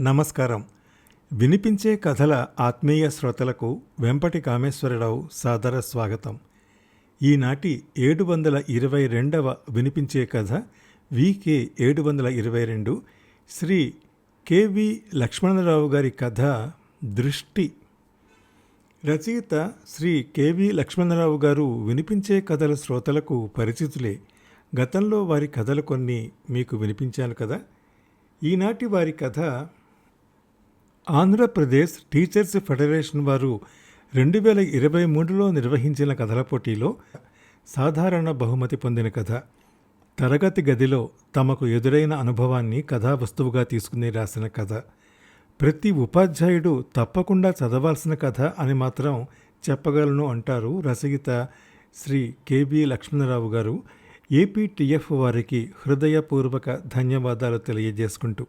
నమస్కారం. వినిపించే కథల ఆత్మీయ శ్రోతలకు వెంపటి కామేశ్వరరావు సాదర స్వాగతం. ఈనాటి ఏడు వందల ఇరవై రెండవ వినిపించే కథ వికే ఏడు వందల ఇరవై రెండు శ్రీ కెవి లక్ష్మణరావు గారి కథ దృష్టి. రచయిత శ్రీ కెవి లక్ష్మణరావు గారు వినిపించే కథల శ్రోతలకు పరిచితులే. గతంలో వారి కథలు కొన్ని మీకు వినిపించాను కదా. ఈనాటి వారి కథ ఆంధ్రప్రదేశ్ టీచర్స్ ఫెడరేషన్ వారు రెండు వేల ఇరవై మూడులో నిర్వహించిన కథల పోటీలో సాధారణ బహుమతి పొందిన కథ. తరగతి గదిలో తమకు ఎదురైన అనుభవాన్ని కథా వస్తువుగా తీసుకుని రాసిన కథ. ప్రతి ఉపాధ్యాయుడు తప్పకుండా చదవాల్సిన కథ అని మాత్రం చెప్పగలను అంటారు రచయిత శ్రీ కెబి లక్ష్మణరావు గారు. ఏపీటీఎఫ్ వారికి హృదయపూర్వక ధన్యవాదాలు తెలియజేసుకుంటూ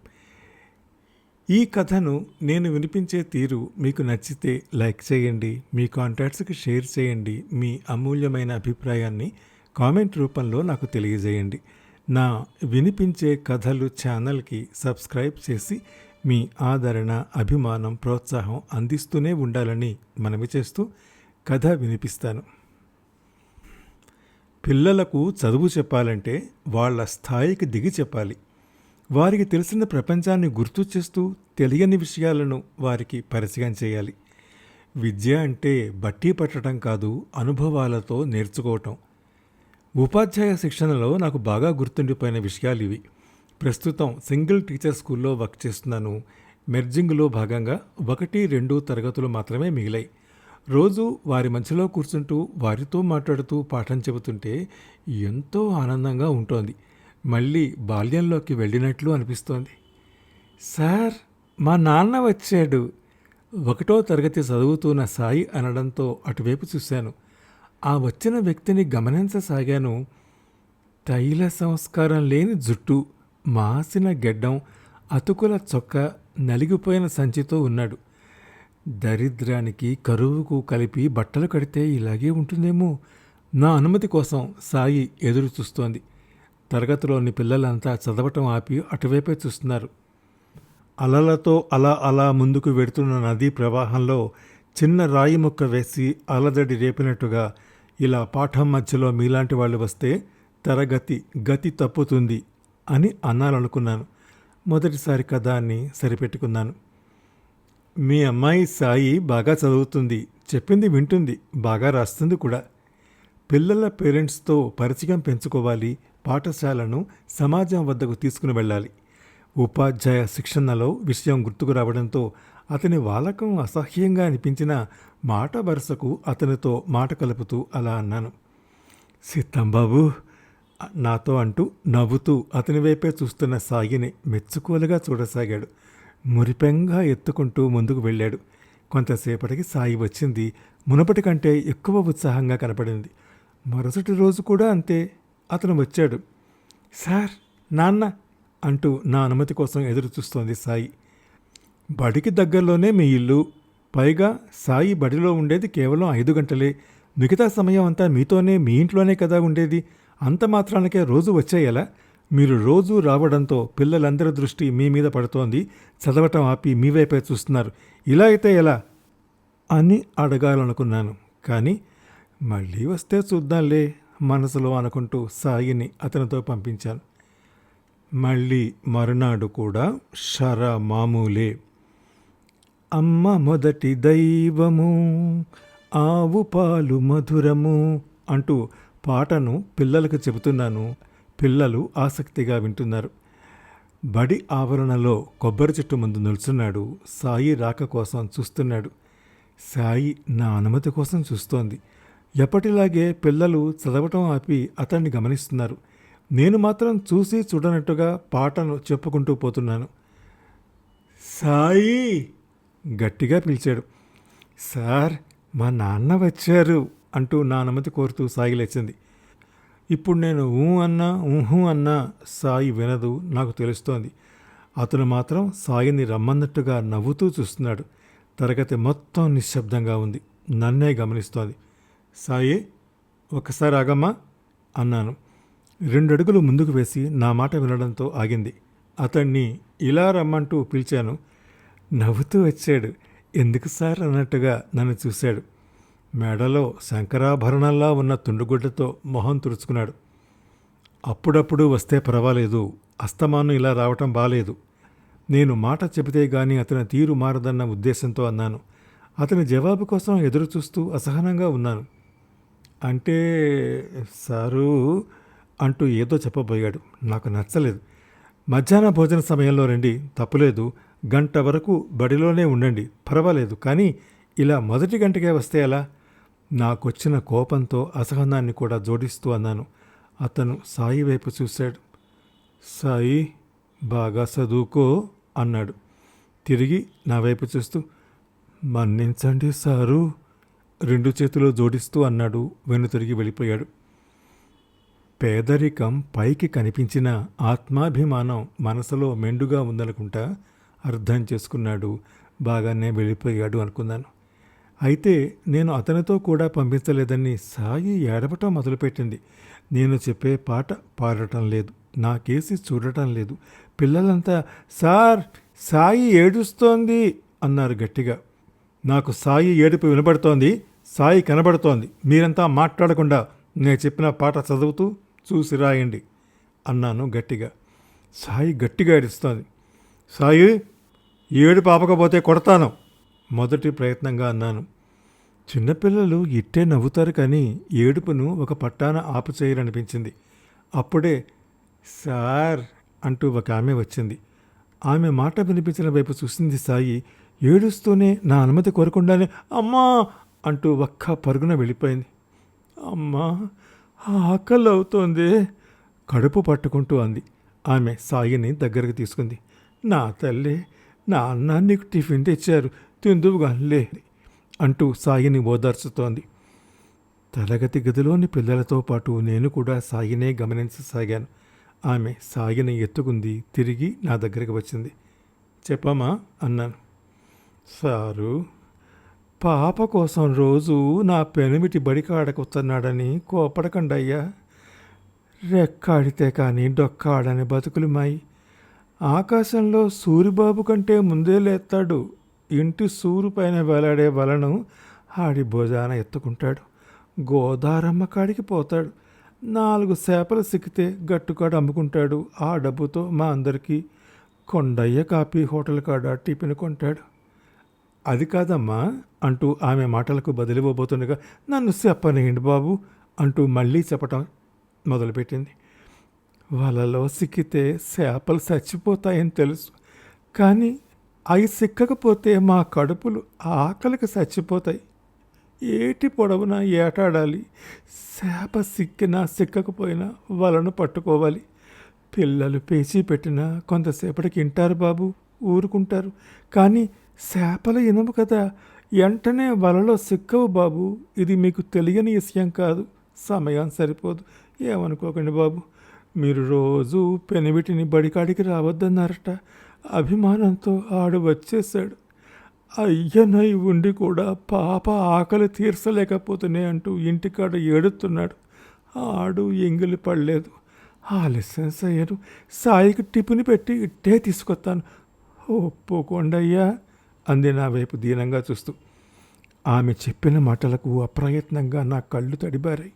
ఈ కథను నేను వినిపించే తీరు మీకు నచ్చితే లైక్ చేయండి మీ కాంటాక్ట్స్కి షేర్ చేయండి మీ అమూల్యమైన అభిప్రాయాన్ని కామెంట్ రూపంలో నాకు తెలియజేయండి. నా వినిపించే కథలు ఛానల్కి సబ్స్క్రైబ్ చేసి మీ ఆదరణ అభిమానం ప్రోత్సాహం అందిస్తూనే ఉండాలని మనవి చేస్తూ కథ వినిపిస్తాను. పిల్లలకు చదువు చెప్పాలంటే వాళ్ళ స్థాయికి దిగి చెప్పాలి. వారికి తెలిసిన ప్రపంచాన్ని గుర్తు చేస్తూ తెలియని విషయాలను వారికి పరిచయం చేయాలి. విద్య అంటే బట్టి పట్టడం కాదు అనుభవాలతో నేర్చుకోవటం. ఉపాధ్యాయ శిక్షణలో నాకు బాగా గుర్తుండిపోయిన విషయాలు ఇవి. ప్రస్తుతం సింగిల్ టీచర్ స్కూల్లో వర్క్ చేస్తున్నాను. మెర్జింగ్లో భాగంగా ఒకటి రెండు తరగతులు మాత్రమే మిగిలాయి. రోజు వారి మధ్యలో కూర్చుంటూ వారితో మాట్లాడుతూ పాఠం చెబుతుంటే ఎంతో ఆనందంగా ఉంటుంది. మళ్ళీ బాల్యంలోకి వెళ్ళినట్లు అనిపిస్తోంది. సార్ మా నాన్న వచ్చాడు. ఒకటో తరగతి చదువుతున్న సాయి అనడంతో అటువైపు చూశాను. ఆ వచ్చిన వ్యక్తిని గమనించసాగాను. తైల సంస్కారం లేని జుట్టు మాసిన గెడ్డం అతుకుల చొక్క నలిగిపోయిన సంచితో ఉన్నాడు. దరిద్రానికి కరువుకు కలిపి బట్టలు కడితే ఇలాగే ఉంటుందేమో నా అనుమతి కోసం సాయి ఎదురు చూస్తోంది తరగతిలోని పిల్లలంతా చదవటం ఆపి అటువైపే చూస్తున్నారు. అలలతో అలా అలా ముందుకు వెడుతున్న నదీ ప్రవాహంలో చిన్న రాయి ముక్క వేసి అలదడి రేపినట్టుగా ఇలా పాఠం మధ్యలో మీలాంటి వాళ్ళు వస్తే తరగతి గతి తప్పుతుంది అని అన్నాలనుకున్నాను. మొదటిసారి కదా అని సరిపెట్టుకున్నాను. మీ అమ్మాయి సాయి బాగా చదువుతుంది చెప్పింది వింటుంది బాగా రాస్తుంది కూడా. పిల్లల పేరెంట్స్తో పరిచయం పెంచుకోవాలి పాఠశాలను సమాజం వద్దకు తీసుకుని వెళ్ళాలి. ఉపాధ్యాయ శిక్షణలో విషయం గుర్తుకు రావడంతో అతని వాలకం అసహ్యంగా అనిపించిన మాట వరుసకు అతనితో మాట కలుపుతూ అలా అన్నాను. సీతంబాబు నాతో అంటూ నవ్వుతూ అతని వైపే చూస్తున్న సాయిని మెచ్చుకోలుగా చూడసాగాడు. మురిపెంగా ఎత్తుకుంటూ ముందుకు వెళ్ళాడు. కొంతసేపటికి సాయి వచ్చింది. మునపటి కంటే ఎక్కువ ఉత్సాహంగా కనపడింది. మరుసటి రోజు కూడా అంతే. అతను వచ్చాడు. సార్ నాన్న అంటూ నా అనుమతి కోసం ఎదురు చూస్తోంది సాయి. బడికి దగ్గరలోనే మీ ఇల్లు. పైగా సాయి బడిలో ఉండేది కేవలం ఐదు గంటలే. మిగతా సమయం అంతా మీతోనే మీ ఇంట్లోనే కదా ఉండేది. అంత మాత్రానికే రోజు వచ్చేయాలా మీరు రోజు రావడంతో పిల్లలందరి దృష్టి మీ మీద పడుతోంది. చదవటం ఆపి మీ వైపే చూస్తున్నారు. ఇలా అయితే ఎలా? అని అడగాలనుకున్నాను. కానీ మళ్ళీ వస్తే చూద్దాంలే. మనసులో అనుకుంటూ సాయిని అతనితో పంపించాను. మళ్ళీ మరునాడు కూడా షర మామూలే అమ్మ మొదటి దైవము ఆవు పాలు మధురము అంటూ పాటను పిల్లలకు చెబుతున్నాను. పిల్లలు ఆసక్తిగా వింటున్నారు. బడి ఆవరణలో కొబ్బరి చెట్టు ముందు నిల్చున్నాడు. సాయి రాక కోసం చూస్తున్నాడు. సాయి నా అనుమతి కోసం చూస్తోంది. ఎప్పటిలాగే పిల్లలు చదవటం ఆపి అతన్ని గమనిస్తున్నారు. నేను మాత్రం చూసి చూడనట్టుగా పాటను చెప్పుకుంటూ పోతున్నాను. సాయి! గట్టిగా పిలిచాడు. సార్ మా నాన్న వచ్చారు అంటూ నా అనుమతి కోరుతూ సాయి లేచింది. ఇప్పుడు నేను ఊ అన్నా ఊహూ అన్నా సాయి వినదు నాకు తెలుస్తోంది. అతను మాత్రం సాయిని రమ్మన్నట్టుగా నవ్వుతూ చూస్తున్నాడు. తరగతి మొత్తం నిశ్శబ్దంగా ఉంది. నన్నే గమనిస్తోంది. సాయి ఒకసారి ఆగమ్మా అన్నాను. రెండడుగులు ముందుకు వేసి నా మాట వినడంతో ఆగింది. అతన్ని ఇలా రమ్మంటూ పిలిచాను. నవ్వుతూ వచ్చాడు. ఎందుకు సార్ అన్నట్టుగా నన్ను చూశాడు. మేడలో శంకరాభరణంలా ఉన్న తుండుగుడ్డతో మొహం తుడుచుకున్నాడు. అప్పుడప్పుడు వస్తే పర్వాలేదు. అస్తమానం ఇలా రావటం బాలేదు. నేను మాట చెబితే గాని అతని తీరు మారదన్న ఉద్దేశంతో అన్నాను. అతని జవాబు కోసం ఎదురు చూస్తూ అసహనంగా ఉన్నాను. అంటే సారు అంటూ ఏదో చెప్పబోయాడు. నాకు నచ్చలేదు. మధ్యాహ్న భోజన సమయంలో రండి. తప్పులేదు. గంట వరకు బడిలోనే ఉండండి. పర్వాలేదు. కానీ ఇలా మొదటి గంటకే వస్తే ఎలా? నాకొచ్చిన కోపంతో అసహనాన్ని కూడా జోడిస్తూ అన్నాను. అతను సాయి వైపు చూశాడు. సాయి బాగా చదువుకో అన్నాడు. తిరిగి నా వైపు చూస్తూ మన్నించండి సారు. రెండు చేతులు జోడిస్తూ అన్నాడు. వెనుతిరిగి వెళ్ళిపోయాడు. పేదరికం పైకి కనిపించిన ఆత్మాభిమానం మనసులో మెండుగా ఉందనుకుంటా అర్థం చేసుకున్నాడు. బాగానే వెళ్ళిపోయాడు అనుకున్నాను. అయితే నేను అతనితో కూడా పంపించలేదని సాయి ఏడవటం మొదలుపెట్టింది. నేను చెప్పే పాట పాడటం లేదు. నా కేసి చూడటం లేదు. పిల్లలంతా సార్ సాయి ఏడుస్తోంది అన్నారు గట్టిగా. నాకు సాయి ఏడుపు వినబడుతోంది సాయి కనబడుతోంది. మీరంతా మాట్లాడకుండా నేను చెప్పిన పాట చదువుతూ చూసి రాయండి అన్నాను గట్టిగా. సాయి గట్టిగా ఏడుస్తోంది. సాయి ఏడు పాపకపోతే కొడతాను మొదటి ప్రయత్నంగా అన్నాను. చిన్నపిల్లలు ఇట్టే నవ్వుతారు కానీ ఏడుపును ఒక పట్టాన ఆపుచేయరనిపించింది. అప్పుడే సార్ అంటూ ఒక ఆమె వచ్చింది. ఆమె మాట వినిపించిన వైపు చూసింది సాయి ఏడుస్తూనే నా అనుమతి కోరకుండానే అమ్మా అంటూ ఒక్క పరుగున వెళ్ళిపోయింది. అమ్మా ఆకలి అవుతోంది కడుపు పట్టుకుంటూ అంది. ఆమె సాయిని దగ్గరకు తీసుకుంది. నా తల్లి నా అన్న నీకు టిఫిన్ తెచ్చారు తిందువుగానిలే అంటూ సాయిని ఓదార్చుతోంది. తరగతి గదిలోని పిల్లలతో పాటు నేను కూడా సాయినే గమనించసాగాను. ఆమె సాయిని ఎత్తుకుంది తిరిగి నా దగ్గరికి వచ్చింది. చెప్పమ్మా అన్నాను. సారు పాప కోసం రోజు నా పెనిమిటి బడికాడకొస్తున్నాడని కోపడకండయ్యా. రెక్కాడితే కానీ డొక్కాడని బతుకులు మాయి ఆకాశంలో సూరిబాబు కంటే ముందే లేస్తాడు ఇంటి సూరు పైన వేలాడే వలను ఆడి భుజాన ఎత్తుకుంటాడు. గోదారమ్మ కాడికి పోతాడు. నాలుగు చేపలు సిక్కితే గట్టుకాడు అమ్ముకుంటాడు. ఆ డబ్బుతో మా అందరికీ కొండయ్య కాఫీ హోటల్ కాడ టిఫిన్ కొంటాడు. అది కాదమ్మా అంటూ ఆమె మాటలకు బదిలివ్వబోతుండగా నన్ను చెప్పనేయండి బాబు అంటూ మళ్ళీ చెప్పటం మొదలుపెట్టింది. వలలో సిక్కితే చేపలు చచ్చిపోతాయని తెలుసు కానీ అవి సిక్కకపోతే మా కడుపులు ఆకలికి చచ్చిపోతాయి. ఏటి పొడవునా ఏటాడాలి? చేప సిక్కినా సిక్కకపోయినా వలను పట్టుకోవాలి. పిల్లలు పేచీ పెట్టినా కొంతసేపటికి వింటారు బాబు ఊరుకుంటారు. కానీ చేపల ఇనుము కదా. వెంటనే వలలో సిక్కవు బాబు. ఇది మీకు తెలియని విషయం కాదు. సమయం సరిపోదు. ఏమనుకోకండి బాబు. మీరు రోజు పెనివిటిని బడికాడికి రావద్దన్నారట. అభిమానంతో ఆడు వచ్చేశాడు. అయ్యనై ఉండి కూడా పాప ఆకలి తీర్చలేకపోతూనే అంటూ ఇంటికాడ ఏడుతున్నాడు. ఆడు ఎంగిలి పడలేదు. ఆలస్యం అయ్యారు సాయికి టిఫిన్ పెట్టి ఇట్టే తీసుకొస్తాను. ఒప్పుకోండయ్యా. అంది నా వైపు దీనంగా చూస్తూ. ఆమె చెప్పిన మాటలకు అప్రయత్నంగా నా కళ్ళు తడిబారాయి.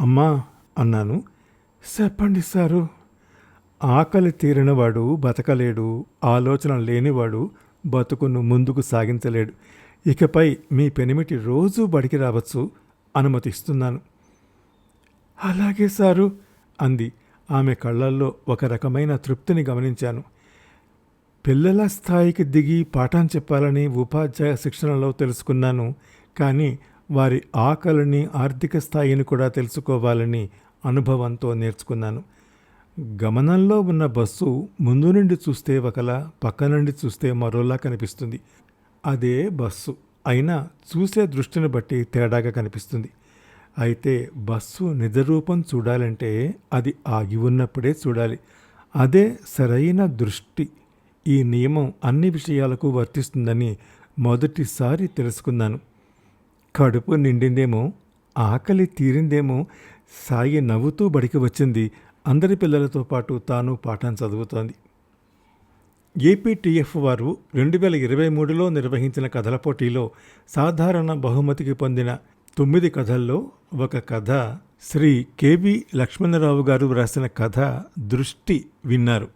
అమ్మా అన్నాను. చెప్పండి సారు. ఆకలి తీరినవాడు బతకలేడు ఆలోచన లేనివాడు బతుకును ముందుకు సాగించలేడు. ఇకపై మీ పెనిమిటి రోజూ బడికి రావచ్చు అనుమతిస్తున్నాను. అలాగే సారు అంది. ఆమె కళ్ళల్లో ఒక రకమైన తృప్తిని గమనించాను. పిల్లల స్థాయికి దిగి పాఠం చెప్పాలని ఉపాధ్యాయ శిక్షణలో తెలుసుకున్నాను కానీ వారి ఆకలిని ఆర్థిక స్థాయిని కూడా తెలుసుకోవాలని అనుభవంతో నేర్చుకున్నాను. గమనంలో ఉన్న బస్సు ముందు నుండి చూస్తే ఒకలా పక్క నుండి చూస్తే మరోలా కనిపిస్తుంది. అదే బస్సు అయినా చూసే దృష్టిని బట్టి తేడాగా కనిపిస్తుంది. అయితే బస్సు నిజరూపం చూడాలంటే అది ఆగి ఉన్నప్పుడే చూడాలి. అదే సరైన దృష్టి ఈ నియమం అన్ని విషయాలకు వర్తిస్తుందని మొదటిసారి తెలుసుకున్నాను. కడుపు నిండిందేమో ఆకలి తీరిందేమో సాయి నవ్వుతూ బడికి వచ్చింది. అందరి పిల్లలతో పాటు తాను పాఠం చదువుతోంది. ఏపీటీఎఫ్ వారు రెండు వేల ఇరవై మూడులో నిర్వహించిన కథల పోటీలో సాధారణ బహుమతికి పొందిన తొమ్మిది కథల్లో ఒక కథ శ్రీ కేవి లక్ష్మణరావు గారు వ్రాసిన కథ దృష్టి విన్నారు.